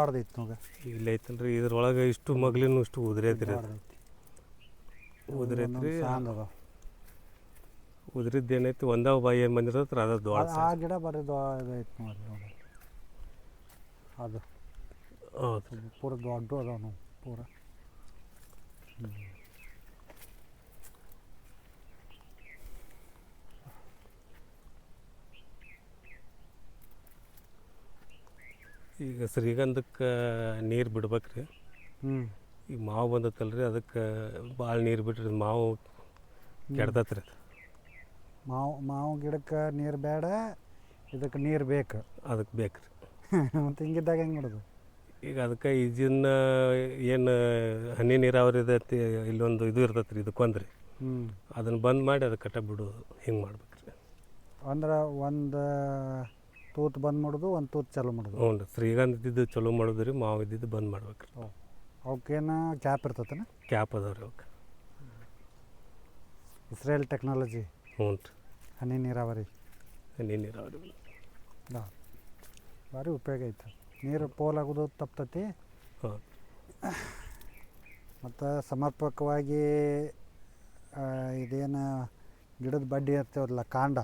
ದೊಡ್ಡದೈತಿ ನೋಗ ಇಲ್ಲ ಐತಲ್ರಿ ಇದ್ರೊಳಗೆ ಇಷ್ಟು ಮಗ್ಲಿನೂ ಇಷ್ಟು ಉದುರೈತ್ರಿ ಉದುರೈತ್ರಿ ಸಾಂಗ್ ಉದ್ರಿದ್ದು ಏನೈತಿ ಒಂದಾವ ಬಾಯಿ ಏನು ಬಂದಿರತ್ರ ಅದ ದ್ವಾಳ ಆ ಗಿಡ ಬರೀ ದ್ವಾಳ ಐತಿ ನೋಡಿ ಅದು. ಹೌದು ಪೂರ ದೊಡ್ಡ ಅದಾವ ನಾವು ಪೂರ. ಈಗ ಶ್ರೀಗಂಧಕ್ಕೆ ನೀರು ಬಿಡ್ಬೇಕು ರೀ ಈಗ ಮಾವು ಬಂದತ್ತಲ್ಲ ರೀ ಅದಕ್ಕೆ ಭಾಳ ನೀರು ಬಿಟ್ರಿ ಮಾವು ಕೆಡ್ದತ್ತೆ ರೀ ಮಾವು ಮಾವು ಗಿಡಕ್ಕೆ ನೀರು ಬೇಡ ಇದಕ್ಕೆ ನೀರು ಬೇಕು. ಅದಕ್ಕೆ ಬೇಕು ರೀ ಮತ್ತು ಹಿಂಗಿದ್ದಾಗ ಹೆಂಗೆ ಮಾಡೋದು? ಈಗ ಅದಕ್ಕೆ ಈಜಿನ ಏನು ಹನಿ ನೀರಾವರಿ ಇದೈತಿ ಇಲ್ಲೊಂದು ಇದು ಇರ್ತೈತೆ ರೀ ಇದಕ್ಕೊಂದ್ರಿ ಹ್ಞೂ ಅದನ್ನು ಬಂದ್ ಮಾಡಿ ಅದಕ್ಕೆ ಕಟ್ಟ ಬಿಡೋದು ಹಿಂಗೆ ಮಾಡ್ಬೇಕು ರೀ ಅಂದ್ರೆ ಒಂದು ತೂತು ಬಂದ್ ಮಾಡೋದು ಒಂದು ತೂತು ಚಾಲು ಮಾಡೋದು. ಹ್ಞೂ ರೀ. ಶ್ರೀಗಂಧ ಇದ್ದಿದ್ದು ಚಲೋ ಮಾಡೋದು ರೀ ಮಾವು ಇದ್ದಿದ್ದು ಬಂದ್ ಮಾಡ್ಬೇಕು ರೀ ಅವಕ್ಕೇನು ಕ್ಯಾಪ್ ಇರ್ತತನ? ಕ್ಯಾಪ್ ಅದಾವ ರೀ ಅವಕ್ಕೆ. Israel technology. ಹ್ಞೂ ರೀ. ಹನಿ ನೀರಾವರಿ. ಹನಿ ನೀರಾವರಿ ಹಾ. ಭಾರಿ ಉಪಯೋಗ ಐತೆ. ನೀರು ಪೋಲ್ ಆಗೋದು ತಪ್ತತಿ. ಹಾಂ. ಮತ್ತು ಸಮರ್ಪಕವಾಗಿ ಇದೇನು ಗಿಡದ ಬಡ್ಡಿ ಇರ್ತೇವಲ್ಲ ಕಾಂಡ.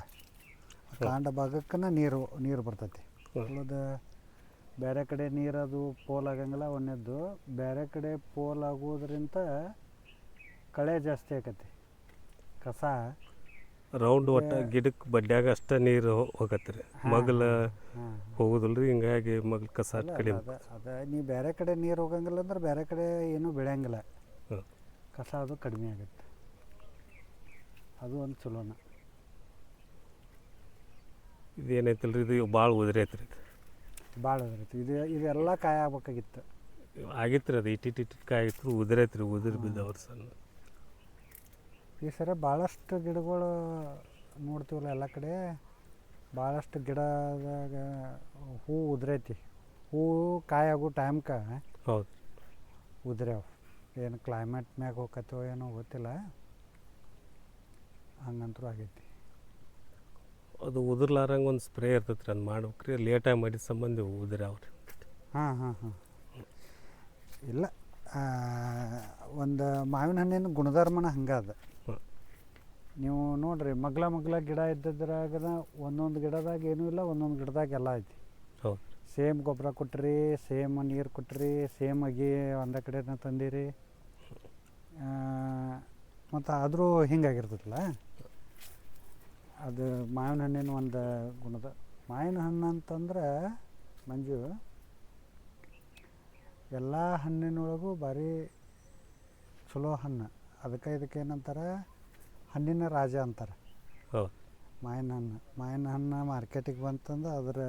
ಕಾಂಡ ಭಾಗಕ್ಕನ ನೀರು ನೀರು ಬರ್ತೈತಿ. ಅದು ಬೇರೆ ಕಡೆ ನೀರು ಅದು ಪೋಲ್ ಆಗಂಗಿಲ್ಲ ಒಂದೇದ್ದು ಬೇರೆ ಕಡೆ ಪೋಲ್ ಆಗೋದ್ರಿಂದ ಕಳೆ ಜಾಸ್ತಿ ಆಕತಿ. ಕಸ. ರೌಂಡ್ ಒಟ್ಟ ಗಿಡಕ್ಕೆ ಬಡ್ಡ್ಯಾಗ ಅಷ್ಟೇ ನೀರು ಹೋಗತ್ತೆ ರೀ. ಮಗಲ ಹೋಗುದಿಲ್ಲ ರೀ ಹಿಂಗಾಗಿ ಮಗಲ್ ಕಸ ಅಲ್ಲ, ಕಡಿಮೆ ಅದ ಅದ ನೀ ಬೇರೆ ಕಡೆ ನೀರು ಹೋಗಂಗಿಲ್ಲ ಅಂದ್ರೆ ಬೇರೆ ಕಡೆ ಏನೂ ಬೆಳೆಯಂಗಿಲ್ಲ. ಕಸ ಅದು ಕಡಿಮೆ ಆಗತ್ತೆ. ಅದು ಒಂದು ಚಲೋನ. ಇದು? ಏನೈತಲ್ಲ ರೀ ಇದು. ಭಾಳ ಉದುರೈತೆ ರೀ ಭಾಳ ಉದುರೈತಿ ಇದು ಇದೆಲ್ಲ ಕಾಯಿ ಆಗ್ಬೇಕಾಗಿತ್ತು. ಆಗಿತ್ತು ರೀ ಅದು ಇಟ್ಟಿಟ್ಟು ಇಟ್ಟಿಟ್ಟು ಕಾಯಿತ್ತು ಉದುರೈತೆ ರೀ ಉದುರು ಬಿದ್ದವ್ರು ಸಣ್ಣ. ಈ ಸರ ಭಾಳಷ್ಟು ಗಿಡಗಳು ನೋಡ್ತೀವಲ್ಲ ಎಲ್ಲ ಕಡೆ ಭಾಳಷ್ಟು ಗಿಡದಾಗ ಹೂ ಉದುರೈತಿ. ಹೂ ಕಾಯಿ ಆಗೋ ಟೈಮ್ಗೆ ಹೌದು. ಉದುರ್ಯಾವ. ಏನು ಕ್ಲೈಮೇಟ್ ಮ್ಯಾಗ ಹೋಗತ್ತೋ ಏನೋ ಗೊತ್ತಿಲ್ಲ. ಹಂಗಂತೂ ಆಗೈತಿ. ಅದು ಉದುರ್ಲಾರಂಗೆ ಒಂದು ಸ್ಪ್ರೇ ಇರ್ತೈತೆ ರೀ ಅದು ಮಾಡ್ಬೇಕು ರೀ ಲೇಟಾಗಿ ಮಾಡಿದ ಸಂಬಂಧ ಉದುರಿ ರೀ ಹಾಂ ಹಾಂ ಹಾಂ. ಇಲ್ಲ ಒಂದು ಮಾವಿನ ಹಣ್ಣಿನ ಗುಣಧರ್ಮನ ಹಂಗಾದ ಅದ. ನೀವು ನೋಡ್ರಿ ಮಗ್ಲ ಮಗ್ಲ ಗಿಡ ಇದ್ದಿದ್ರಾಗ ಒಂದೊಂದು ಗಿಡದಾಗ ಏನೂ ಇಲ್ಲ ಒಂದೊಂದು ಗಿಡದಾಗ ಎಲ್ಲ ಐತಿ. ಹೌದು. ಸೇಮ್ ಗೊಬ್ಬರ ಕೊಟ್ರಿ ಸೇಮ್ ನೀರು ಕೊಟ್ರಿ ಸೇಮ್ ಆಗಿ ಒಂದೇ ಕಡೆನ ತಂದಿರಿ. ಮತ್ತು ಆದರೂ ಹಿಂಗಾಗಿರ್ತೈತಲ್ಲ ಅದು ಮಾವಿನ ಹಣ್ಣಿನ ಒಂದು ಗುಣದ. ಮಾವಿನ ಹಣ್ಣು ಅಂತಂದ್ರೆ ಮಂಜು ಎಲ್ಲ ಹಣ್ಣಿನೊಳಗೂ ಭಾರಿ ಚಲೋ ಹಣ್ಣು. ಅದಕ್ಕೆ ಇದಕ್ಕೆ ಏನಂತಾರೆ? ಹಣ್ಣಿನ ರಾಜ ಅಂತಾರೆ. ಮಾವಿನ ಹಣ್ಣು. ಮಾವಿನ ಹಣ್ಣು ಮಾರ್ಕೆಟಿಗೆ ಬಂತಂದ್ರೆ ಅದರ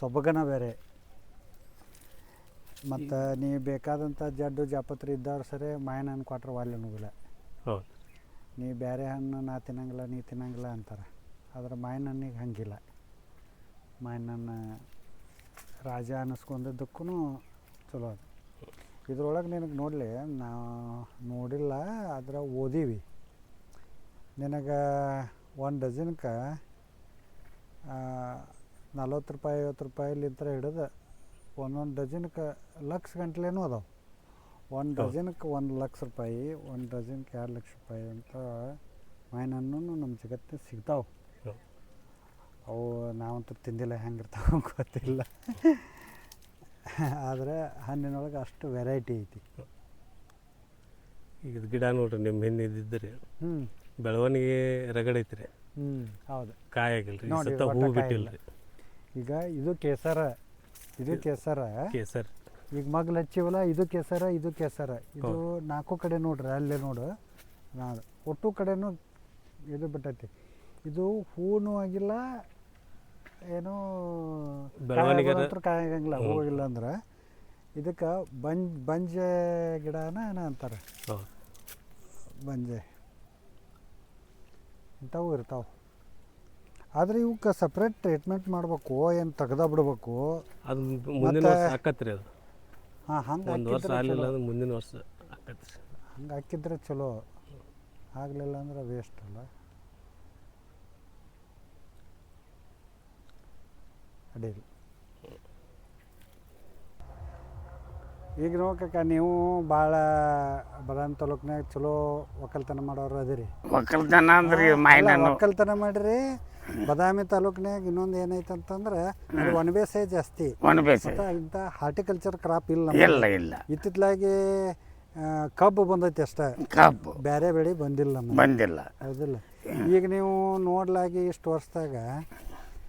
ಸೊಬಗನ ಬೇರೆ. ಮತ್ತು ನೀ ಬೇಕಾದಂಥ ಜಡ್ಡು ಜಾಪತ್ರೆ ಇದ್ದವ್ರು ಸರಿ ಮಾವಿನ ಹಣ್ಣು ಕೊಟ್ರೆ ವಾಲ್ಯ ಅನ್ನೋದಿಲ್ಲ ಹೌದು. ನೀ ಬೇರೆ ಹಣ್ಣು ನಾ ತಿನ್ನಂಗಿಲ್ಲ, ನೀ ತಿನ್ನಂಗಿಲ್ಲ ಅಂತಾರೆ. ಆದ್ರೆ ಮಾಯಿನ ಹಣ್ಣಿಗೆ ಹಂಗಿಲ್ಲ. ಮಾಯಿನ ಹಣ್ಣು ರಾಜ ಅನ್ನಿಸ್ಕೊಂಡಿದ್ದಕ್ಕೂ ಚಲೋ ಅದು. ಇದ್ರೊಳಗೆ ನಿನಗೆ ನೋಡಲಿ ನಾವು ನೋಡಿಲ್ಲ, ಆದ್ರೆ ಓದೀವಿ. ನಿನಗೆ ಒಂದು ಡಜನ್ಕ ನಲ್ವತ್ತು ರೂಪಾಯಿ, ಐವತ್ತು ರೂಪಾಯಿಲಿಂತ್ರ ಹಿಡಿದು ಒಂದೊಂದು ಡಜನ್ಕ ಲಕ್ಷ ಗಂಟ್ಲೇನೂ ಅದಾವೆ. ಒಂದು. ಡಜನ್ಗೆ ಒಂದು ಲಕ್ಷ ರೂಪಾಯಿ ಒಂದು ಡಜನ್ಗೆ ಎರಡು ಲಕ್ಷ ರೂಪಾಯಿ ಅಂತ ಮೈನನ್ನು ನಮ್ಮ ಜಗತ್ತಿನ ಸಿಗ್ತಾವೆ. ಅವು ನಾವಂತೂ ತಿಂದಿಲ್ಲ ಹೆಂಗಿರ್ತಾವ ಗೊತ್ತಿಲ್ಲ. ಆದರೆ ಹಣ್ಣಿನೊಳಗೆ ಅಷ್ಟು ವೆರೈಟಿ ಐತಿ. ಈಗ ಗಿಡ ನೋಡ್ರಿ ನಿಮ್ಮ ಹಿಂದೆ ಇದ್ದಿದ್ರಿ ಹ್ಞೂ ಬೆಳವಣಿಗೆ ರಗಡೈತಿ ರೀ ಹ್ಞೂ ಹೌದು. ಕಾಯಾಗಿಲ್ಲ ರೀ ನೋಡಿ, ಹೂ ಬಿಟ್ಟಿಲ್ಲ ರೀ ಈಗ ಇದು ಕೇಸರ ಇದು ಕೇಸರ ಕೇಸರ್. ಈಗ ಮಗ್ಲು ಹಚ್ಚಿವಲ್ಲ ಇದು ಕೆಸರ ಇದು ಕೆಸರ. ಇದು ನಾಲ್ಕು ಕಡೆ ನೋಡ್ರಿ ಅಲ್ಲೇ ನೋಡು. ನಾನು ಒಟ್ಟು ಕಡೆನೂ ಇದು ಬಿಟ್ಟೈತಿ. ಇದು ಹೂನು ಆಗಿಲ್ಲ ಏನೋ ಬೆಳವಣಿಗೆ ಕಾಯಿ ಆಗಂಗಿಲ್ಲ ಹೂ ಇಲ್ಲ ಅಂದ್ರೆ. ಇದಕ್ಕೆ ಬಂಜ್ ಬಂಜೆ ಗಿಡನ ಏನೋ ಅಂತಾರೆ? ಬಂಜೆ. ಇಂಥವು ಇರ್ತಾವೆ. ಆದರೆ ಇವಕ್ಕೆ ಸಪ್ರೇಟ್ ಟ್ರೀಟ್ಮೆಂಟ್ ಮಾಡಬೇಕು ಏನು ತೆಗ್ದ ಬಿಡ್ಬೇಕು ಅದು. ಒಂದು ವರ್ಷ ಆಗಲಿಲ್ಲ ಅಂದ್ರೆ ಮುಂದಿನ ವರ್ಷ ಆಕತ್ರಿ ಹಂಗೆ ಹಾಕಿದ್ರೆ ಚಲೋ. ಆಗಲಿಲ್ಲ ಅಂದ್ರೆ ವೇಸ್ಟ್ ಅಲ್ಲ. ಅಡ್ಡಿಲ್ಲ ಈಗ ನೋಡ್ಕಕ್ಕ ನೀವು ಭಾಳ ಬದಾಮಿ ತಾಲೂಕ್ನಾಗ ಚಲೋ ಒಕ್ಕಲ್ತನ ಮಾಡೋರು ಅದಿರಿ. ಒಕ್ಕಲ್ತನ ಅಂದ್ರೆ ಅಲ್ಲ, ಒಕ್ಕಲ್ತನ ಮಾಡಿರಿ. ಬದಾಮಿ ತಾಲೂಕ್ನಾಗ ಇನ್ನೊಂದು ಏನೈತೆ ಅಂತಂದ್ರೆ ಅದು ಒಣಬೇಸಾಯ ಜಾಸ್ತಿ. ಒಣ ಮತ್ತು ಇಂಥ ಹಾರ್ಟಿಕಲ್ಚರ್ ಕ್ರಾಪ್ ಇಲ್ಲ ನಮ್ಮಲ್ಲಿ. ಇಲ್ಲ ಇಲ್ಲ. ಇತ್ತಿತ್ಲಾಗಿ ಆ, ಕಬ್ಬು ಬಂದೈತಿ ಅಷ್ಟೇ. ಕಬ್ಬು. ಬೇರೆ ಬೆಳೆ ಬಂದಿಲ್ಲ ನಮ್ಗೆ ಬಂದಿಲ್ಲ. ಹೌದಿಲ್ಲ. ಈಗ ನೀವು ನೋಡ್ಲಾಗಿ ಇಷ್ಟು ವರ್ಷದಾಗ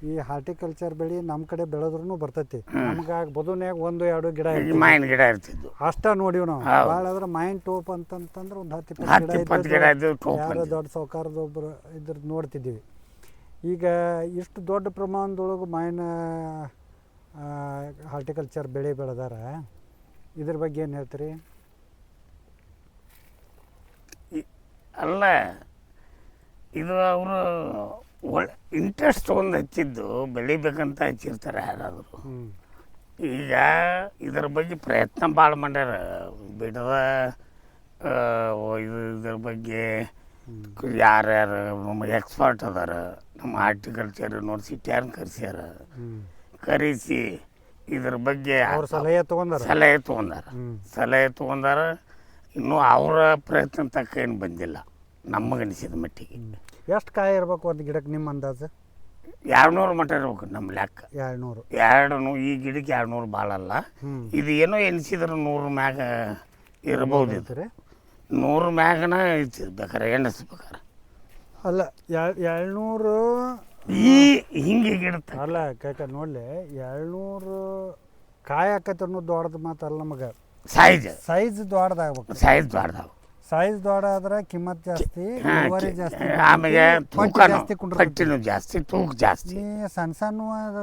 ಈ ಹಾರ್ಟಿಕಲ್ಚರ್ ಬೆಳೆ ನಮ್ಮ ಕಡೆ ಬೆಳೆದ್ರೂ ಬರ್ತೈತಿ. ನಮ್ಗೆ ಬದುನ್ಯಾಗ ಒಂದು ಎರಡು ಗಿಡ ಮಾಯಿನ. ಮಾವಿನ ಗಿಡ ಇರ್ತಿದ್ವು. ಅಷ್ಟ ನೋಡಿವ್ ನಾವು. ಹೌದು. ಭಾಳ ಆದ್ರೆ ಮೈನ್ ಟೋಪ್ ಅಂತಂತಂದ್ರೆ ಒಂದು ಹತ್ತು ಹತ್ತು ಇಪ್ಪತ್ತು ಇಪ್ಪತ್ತು ಗಿಡ ಗಿಡ ಇದ್ದು ಇದ್ದು ಟೋಪ್ ಯಾರೋ ಬಂದಿದ್ದು. ದೊಡ್ಡ ಸಾವುಕಾರದೊಬ್ರು ಇದ್ರ ನೋಡ್ತಿದ್ದೀವಿ. ಈಗ ಇಷ್ಟು ದೊಡ್ಡ ಪ್ರಮಾಣದೊಳಗೆ ಮಾಯಿನ ಹಾರ್ಟಿಕಲ್ಚರ್ ಬೆಳೆ ಬೆಳೆದಾರ. ಇದ್ರ ಬಗ್ಗೆ ಏನು ಹೇಳ್ತೀರಿ? ಅಲ್ಲ ಇದು ಅವರು ಒಳ್ಳೆ ಇಂಟ್ರೆಸ್ಟ್ ತೊಗೊಂಡು ಹಚ್ಚಿದ್ದು ಬೆಳಿಬೇಕಂತ ಹಚ್ಚಿರ್ತಾರೆ ಯಾರಾದರೂ. ಈಗ ಇದ್ರ ಬಗ್ಗೆ ಪ್ರಯತ್ನ ಭಾಳ ಮಾಡ್ಯಾರ. ಬಿಡದ ಇದು ಇದ್ರ ಬಗ್ಗೆ ಯಾರ್ಯಾರು ನಮ್ಮ ಎಕ್ಸ್ಪರ್ಟ್ ಅದಾರ ನಮ್ಮ ಆರ್ಟಿಕಲ್ಚರ್ ಯೂನಿವರ್ಸಿಟಿ ಯಾರನ್ನ ಕರೆಸ್ಯಾರ. ಕರೆಸಿ ಇದ್ರ ಬಗ್ಗೆ ಸಲಹೆ ತೊಗೊಂಡಾರ? ಸಲಹೆ ತೊಗೊಂಡಾರ. ಸಲಹೆ ತೊಗೊಂಡಾರ. ಇನ್ನೂ ಅವರ ಪ್ರಯತ್ನ ತಕ್ಕ ಏನು ಬಂದಿಲ್ಲ. ನಮಗನಿಸಿದ ಮಟ್ಟಿಗೆ. ಎಷ್ಟು ಕಾಯಿ ಇರಬೇಕು ಒಂದು ಗಿಡಕ್ಕೆ ನಿಮ್ಮ ಅಂದಾಜು? ಎರಡ್ನೂರು ಮಟ್ಟ ಇರ್ಬೇಕು ನಮ್ಮ ಲೆಕ್ಕ. ಎರಡು ನೂರು ಎರಡು ನೂ ಈ ಗಿಡಕ್ಕೆ ಎರಡು ನೂರು ಭಾಳ ಅಲ್ಲ ಇದು ಏನೋ ಎನಿಸಿದ್ರೆ ನೂರು ಮ್ಯಾಗ ಇರ್ಬೋದು ಇದ್ರೆ ಹೇಳ್ತೀರಿ ನೂರು ಮ್ಯಾಗನ ಐತಿ ಬೇಕಾರೆ ಎಣಿಸ್ಬೇಕಾರೆ. ಅಲ್ಲ ಏಳ್ನೂರು ಈ ಹಿಂಗೆ ಗಿಡ ತ- ಅಲ್ಲ ಕಾಕ ನೋಡ್ಲಿ ಏಳ್ನೂರು ಕಾಯಿ ಅನ್ನೋದು ದೊಡ್ಡದು ಮಾತಲ್ಲ ನಮಗೆ. ಸೈಜ್ ಸೈಜ್ ದೊಡ್ಡದಾಗ್ಬೇಕು. ಸೈಜ್ ದೊಡ್ಡದಾವು ಸೈಜ್ ದೊಡ್ಡ ಆದ್ರೆ ಕಿಮ್ಮತ್ ಜಾಸ್ತಿ ಇಳುವರಿ ಜಾಸ್ತಿ ಆಮೇಲೆ ತೂಕ ಜಾಸ್ತಿ ಕುಂಡ್ರತೈತಿ. ಜಾಸ್ತಿ ತೂಕ ಜಾಸ್ತಿ. ಸಣ್ಣ ಸಣ್ಣ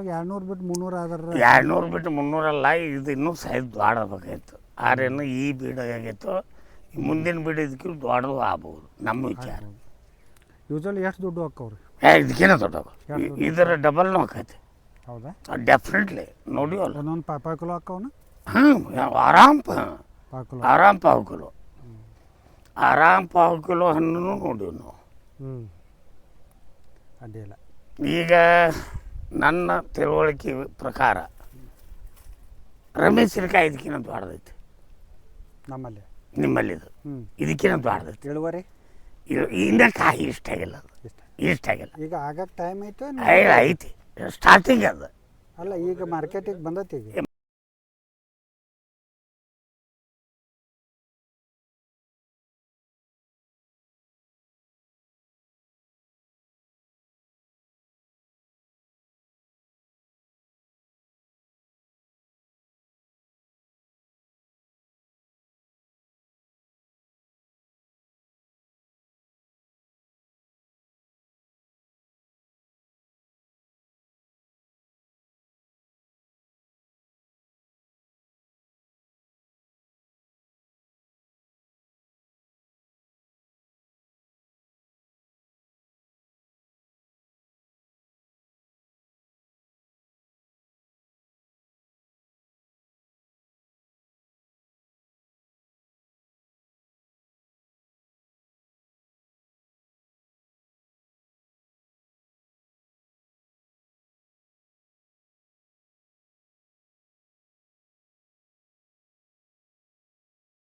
ಎರಡ್ನೂರು ಬಿಟ್ಟು ಮುನ್ನೂರು ಆದ್ರೆ ಎರಡ್ನೂರು ಬಿಟ್ಟು ಮುನ್ನೂರಲ್ಲ ಇದು ಇನ್ನೂ ಸೈಜ್ ದೊಡ್ಡಬೇಕಾಗಿತ್ತು ಆರೇನು ಈ ಬೀಡ ಆಗೈತೋ ಮುಂದಿನ ಬೀಡ ದೊಡ್ಡದು ಆಗ್ಬೋದು ನಮ್ಮ ವಿಚಾರ. ಯೂಶಲಿ ಎಷ್ಟು ದುಡ್ಡು ಹಾಕವ್ರಿ ಇದಕ್ಕೇನೆ ಇ- ಇದರ ಡಬಲ್ ಆಕೈತಿ. ಹೌದಾ? ಡೆಫಿನೆಟ್ಲಿ ನೋಡಿ ಒಂದೊಂದು ಪಾಪ ಕಿಲೋ ಹಾಕವನ ಹಾಂ ಆರಾಮ್ ಆರಾಮ್ ಪಾವು ಕಿಲೋ. ಆರಾಮ್ ಪಾವು ಕಿಲೋ ಹಣ್ಣು ನೋಡಿವಿ ನಾವು ಅದೇ ಅಡ್ಡಿಲ್ಲ ಈಗ ನನ್ನ ತಿಳುವಳಿಕೆ ಪ್ರಕಾರ ರಮೇಶನಕಾಯಿ ಇದಕ್ಕಿಂತ ದೊಡ್ಡದೈತಿ ನಮ್ಮಲ್ಲಿ. ನಿಮ್ಮಲ್ಲಿದು. ಹ್ಞೂ ಇದಕ್ಕಿಂತ ದೊಡ್ಡದೈತಿ ಇಳುವರಿ? ಇದು ಇನ್ನ ಕಾಯಿ ಇಷ್ಟ ಆಗಿಲ್ಲ ಅದು. ಇಷ್ಟ. ಇಷ್ಟ ಆಗಿಲ್ಲ. ಈಗ ಆಗಕ್ಕೆ ಟೈಮ್ ಐತೆ ಐತಿ. ಸ್ಟಾರ್ಟಿಂಗ್ ಅದು. ಅಲ್ಲ ಈಗ ಮಾರ್ಕೆಟಿಗೆ ಬಂದೈತಿ ಈಗ.